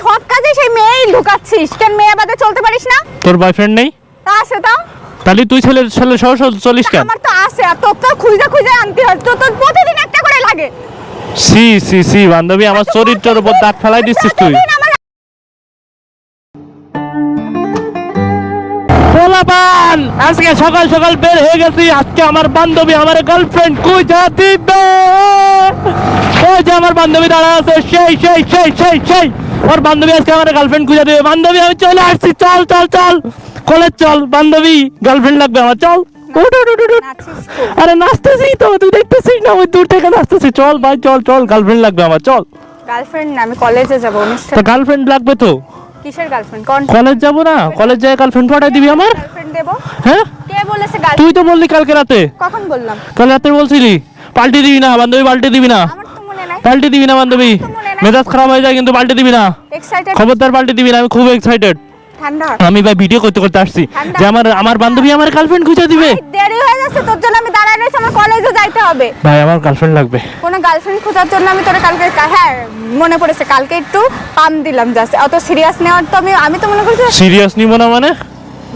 সব কাজে সেই মেয়েই লুকাচ্ছিস। কেন মেয়ে বাদে চলতে পারিস না? তোর বয়ফ্রেন্ড নেই? তা আছে তো। তাহলে তুই ছেলে ছেলে সহ সহ চলিস কেন? আমার তো আছে আর তোর তো খুঁজে খুঁজে আনতে হয়। তোর তো প্রতিদিন একটা করে লাগে। সি সি সি বান্ধবী আমার চরিত্রের উপর দাঁত ফেলাই দিচ্ছিস তুই। পোলাপান আজকে সকাল সকাল বের হয়ে গেছি। আজকে আমার বান্ধবী আমার গার্লফ্রেন্ড দিবে ওই যে আমার বান্ধবী দাঁড়া আছে সেই সেই সেই সেই সেই। ওর বান্ধবী আজকে আমার গার্লফ্রেন্ড খুঁজে দিবে। বান্ধবী আমি চলে আসছি। চল চল চল। কলেজ চল। বান্ধবী গার্লফ্রেন্ড লাগবে আমার। চল। আরে নাচতেছি তো তুই দেখতেছিস না? ওই দূর থেকে নাচতেছি। চল ভাই চল চল। গার্লফ্রেন্ড লাগবে আমার। চল। গার্লফ্রেন্ড না আমি কলেজে যাব অনুষ্ঠান। গার্লফ্রেন্ড লাগবে তো? কিসের গার্লফ্রেন্ড কোন? কলেজ যাব না? কলেজ যায় গার্লফ্রেন্ড পাঠাই দিবি আমার? গার্লফ্রেন্ড দেব? হ্যাঁ? কে বলেছে গার্ল তুই তো বললি কালকে রাতে। কখন বললাম? কাল রাতে বলছিলি। পাল্টে দিবি না বান্ধবী পাল্টে দিবি না। আমার তো মনে নাই। পাল্টে দিবি না বান্ধবী। মেজাজ খারাপ হয়ে যায় কিন্তু পাল্টে দিবি না। এক্সাইটেড খবরদার পাল্টে দিবি না আমি খুব এক্সাইটেড আমি ভাই ভিডিও করতে করতে আসছি। যে আমার আমার বান্ধবী আমার গার্লফ্রেন্ড খুঁজে দিবে। দেরি হয়ে যাচ্ছে তোর জন্য আমি রয়েছি আমার কলেজে যাইতে হবে। ভাই আমার গার্লফ্রেন্ড লাগবে। কোনো গার্লফ্রেন্ড খোঁজার জন্য আমি তোরা কালকে হ্যাঁ মনে পড়েছে কালকে একটু পাম দিলাম জাস্ট অত সিরিয়াস নেওয়ার তো আমি আমি তো মনে করছি সিরিয়াস নিব না মানে?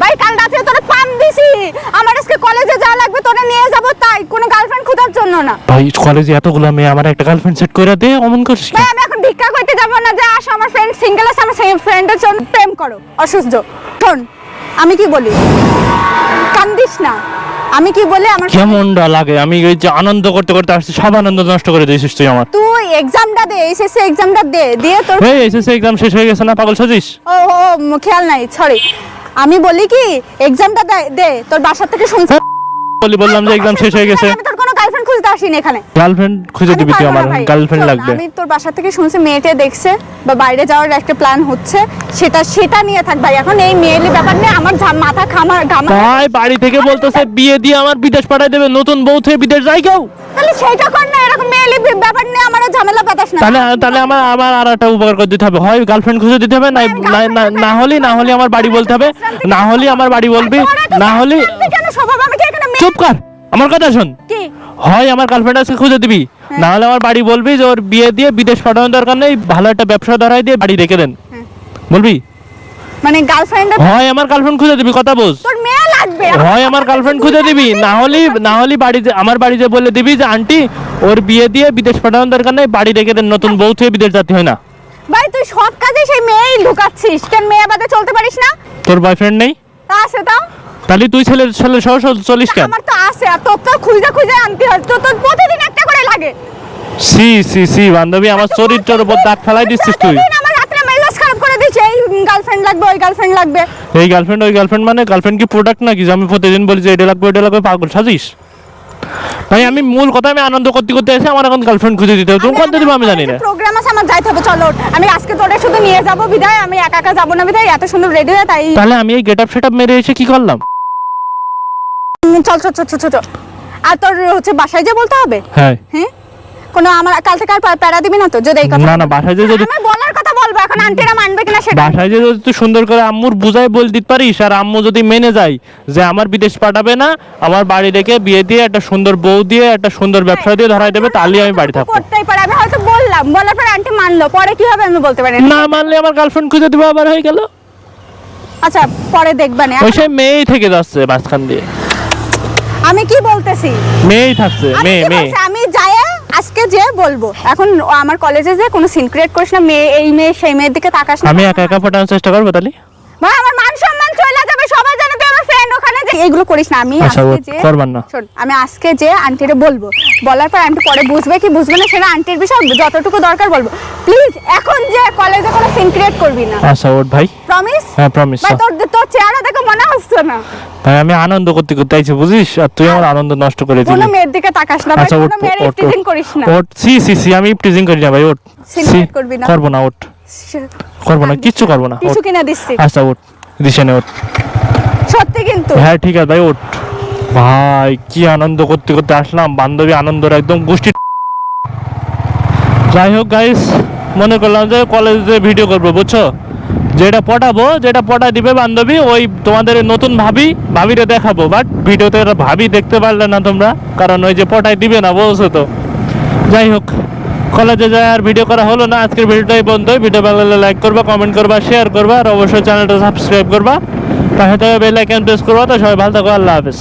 ভাই কাল রাতে তোরা পাম দিছি। আমার আজকে কলেজে যা লাগবে তোরা নিয়ে যাব তাই। কোনো গার্লফ্রেন্ড খোঁজার জন্য না। ভাই কলেজে এতগুলো মেয়ে আমার একটা গার্লফ্রেন্ড সেট করে দে অমন করছিস ভাই আমি এখন ভিক্ষা করতে যাব না যে আসো আমার ফ্রেন্ড সিঙ্গেল আছে আমার ফ্রেন্ডের জন্য প্রেম করো। অসুস্থ শোন আমি কি বলি? কান্দিস না। আমি কি বলে আমার কেমনটা লাগে? আমি এই যে আনন্দ করতে করতে আসছি সব আনন্দ নষ্ট করে দিয়েছিস তুই আমার। তুই এক্সামটা দে এসএসসি এক্সামটা দে দিয়ে তোর এই এসএসসি এক্সাম শেষ হয়ে গেছে না পাগল সাজিস? ও ও ও, খেয়াল নাই সরি আমি বলি কি এক্সামটা দে তোর বাসা থেকে শুনছি। বলি বললাম যে এক্সাম শেষ হয়ে গেছে। আমি তোর কোনো গার্লফ্রেন্ড খুঁজতে আসিনি এখানে। গার্লফ্রেন্ড খুঁজে দিবি তুই আমার গার্লফ্রেন্ড লাগবে। আমি তোর বাসা থেকে শুনছি মেয়েটে দেখছে বা বাইরে যাওয়ার একটা প্ল্যান হচ্ছে সেটা সেটা নিয়ে থাক ভাই। এখন এই মেয়েলি ব্যাপার নিয়ে আমার মাথা খামার ঘামা। ভাই বাড়ি থেকে বলতেছে বিয়ে দিয়ে আমার বিদেশ পাঠাই দেবে নতুন বউ থেকে বিদেশ যাই কেউ? তাহলে সেইটা কর না এরকম মেয়েলি ব্যাপার নিয়ে আমার ঝামেলা পাতাস না। তাহলে তাহলে আমার আমার আর একটা উপকার করে দিতে হবে। হয় গার্লফ্রেন্ড খুঁজে দিতে হবে না না- হলে না হলে আমার বাড়ি বলতে হবে। না হলে আমার বাড়ি বলবি না হলে চুপ কর আমার কথা শোন। কি? হয় আমার গার্লফ্রেন্ড আজকে খুঁজে দিবি। হ্যাঁ। না হলে আমার বাড়ি বলবি যে ওর বিয়ে দিয়ে বিদেশ পাঠানোর দরকার নেই ভালো একটা ব্যবসা ধরাই দিয়ে বাড়ি রেখে দেন। হ্যাঁ। বলবি? মানে গার্লফ্রেন্ড হয় আমার গার্লফ্রেন্ড খুঁজে দিবি কথা বোঝ তোর মেয়ে লাগবে। হয় আমার গার্লফ্রেন্ড খুঁজে দিবি। না হলে না হলে বাড়িতে আমার বাড়িতে বলে দিবি যে আন্টি ওর বিয়ে দিয়ে বিদেশ পাঠানোর দরকার নেই বাড়ি রেখে দেন নতুন বউ থেকে বিদেশ যাতে হয় না। ভাই তুই সব কাজে সেই মেয়েই ঢুকাচ্ছিস। কেন মেয়ে বাদে চলতে পারিস না? তোর বয়ফ্রেন্ড নেই? আছে তো। তাহলে তুই ছেলে ছেলে সহ চলিস কেন? আমার তো আছে আর তোর তো খুঁজে খুঁজে আনতে হয়। তো তোর প্রতিদিন একটা করে লাগে। সি সি সি বান্ধবী আমার চরিত্রের উপর দাঁত ফেলাই দিচ্ছিস তুই। আমার রাত্রে মেজাজ খারাপ করে দিচ্ছে এই গার্লফ্রেন্ড লাগবে ওই গার্লফ্রেন্ড লাগবে। এই গার্লফ্রেন্ড ওই গার্লফ্রেন্ড মানে গার্লফ্রেন্ড কি প্রোডাক্ট নাকি? যে আমি প্রতিদিন বলি যে এটা লাগবে এটা লাগবে পাগল সাজিস। ভাই আমি মূল কথা আমি আনন্দ করতে করতে এসে আমার এখন গার্লফ্রেন্ড খুঁজে দিতে হবে। তুমি কত দিবে আমি জানি না। প্রোগ্রাম আছে আমার যাইতে হবে চলো। আমি আজকে তোরে শুধু নিয়ে যাব বিদায়। আমি একা একা যাব না বিদায়। এত সুন্দর রেডি হয়ে তাই তাহলে আমি এই গেট আপ সেট মেরে এসে কি করলাম? চল চল চল চল চল, আর তোর হচ্ছে বাসায় যে বলতে হবে? হ্যাঁ। হ্যাঁ কোনো আমার কাল থেকে আর প্যারা দিবি না তো যদি এই কথা না না বাসায় যে যদি আমার বলার কথা বলব এখন আন্টিরা মানবে কিনা সেটা বাসায় যে যদি তুই সুন্দর করে আম্মুর বুঝাই বল দিতে পারিস আর আম্মু যদি মেনে যায় যে আমার বিদেশ পাঠাবে না আমার বাড়ি রেখে বিয়ে দিয়ে একটা সুন্দর বউ দিয়ে একটা সুন্দর ব্যবসা দিয়ে ধরাই দেবে তাহলে আমি বাড়ি থাকব। করতেই পারে আমি হয়তো বললাম বলার পর আন্টি মানলো পরে কি হবে আমি বলতে পারি না না মানলে আমার গার্লফ্রেন্ড খুঁজে দিবে আবার হয়ে গেল। আচ্ছা পরে দেখবা না ওই সে মেয়েই থেকে যাচ্ছে মাঝখান দিয়ে। আমি কি বলতেছি? মেয়েই থাকছে আমি মেয়ে মেয়ে। আমি যাই আজকে যে বলব। এখন আমার কলেজে যে কোনো সিন ক্রিয়েট করিস না মেয়ে এই মেয়ে সেই মেয়ের দিকে তাকাস না। আমি একা একা ফোটানোর চেষ্টা করব তাহলে? ভাই আমার মান সম্মান চলে যাবে সবাই জানে তুই আমার এগুলো করিস না। আমি আজকে যে। শোন আমি আজকে যে আন্টিরে বলব বলার পর আন্টি পরে বুঝবে কি বুঝবে না সেটা আন্টির বিষয় যতটুকু দরকার বলব। প্লিজ এখন যে কলেজে কোনো সিন ক্রিয়েট করবি না। আচ্ছা ওট ভাই। প্রমিস হ্যাঁ প্রমিস ভাই তোর তোর চেহারা দেখে মনে হচ্ছে না। ভাই আমি আনন্দ করতে করতে আইছি বুঝিস? আর তুই আমার আনন্দ নষ্ট করে দিলি। কোনো মেয়ের দিকে তাকাস না ভাই আচ্ছা কোনো মেয়ের ওট টিজিং করিস না। ওট সি সি সি আমি টিজিং করি না ভাই ওট Sin সি করবি না। করব না ওট করব না কিচ্ছু করব না কিছু কিনা দিচ্ছি। আচ্ছা ওট দিশানে ওট সত্যি কিন্তু? হ্যাঁ ঠিক আছে, ভাই ওট ভাই, কি আনন্দ করতে করতে আসলাম, বান্ধবী আনন্দর একদম গোষ্ঠী। যাই হোক গাইস মনে করলাম যে কলেজে ভিডিও করব, বুঝছ? যেটা পটাবো, যেটা পটা দিবে বান্ধবী, ওই তোমাদের নতুন ভাবি, ভাবিরে দেখাবো। বাট ভিডিওতে ভাবি দেখতে পারলে না তোমরা, কারণ ওই যে পটাই দিবে না, বলছো তো। যাই হোক কলেজে যায় আর ভিডিও করা হলো না, আজকের ভিডিওটাই বন্ধ ভিডিও ভালো লাইক করবা কমেন্ট করবা শেয়ার করবা, আর অবশ্যই চ্যানেলটা সাবস্ক্রাইব করবা। পাশে থাকা বেল আইকন প্রেস করব তো সবাই ভালো থাকো আল্লাহ হাফেজ।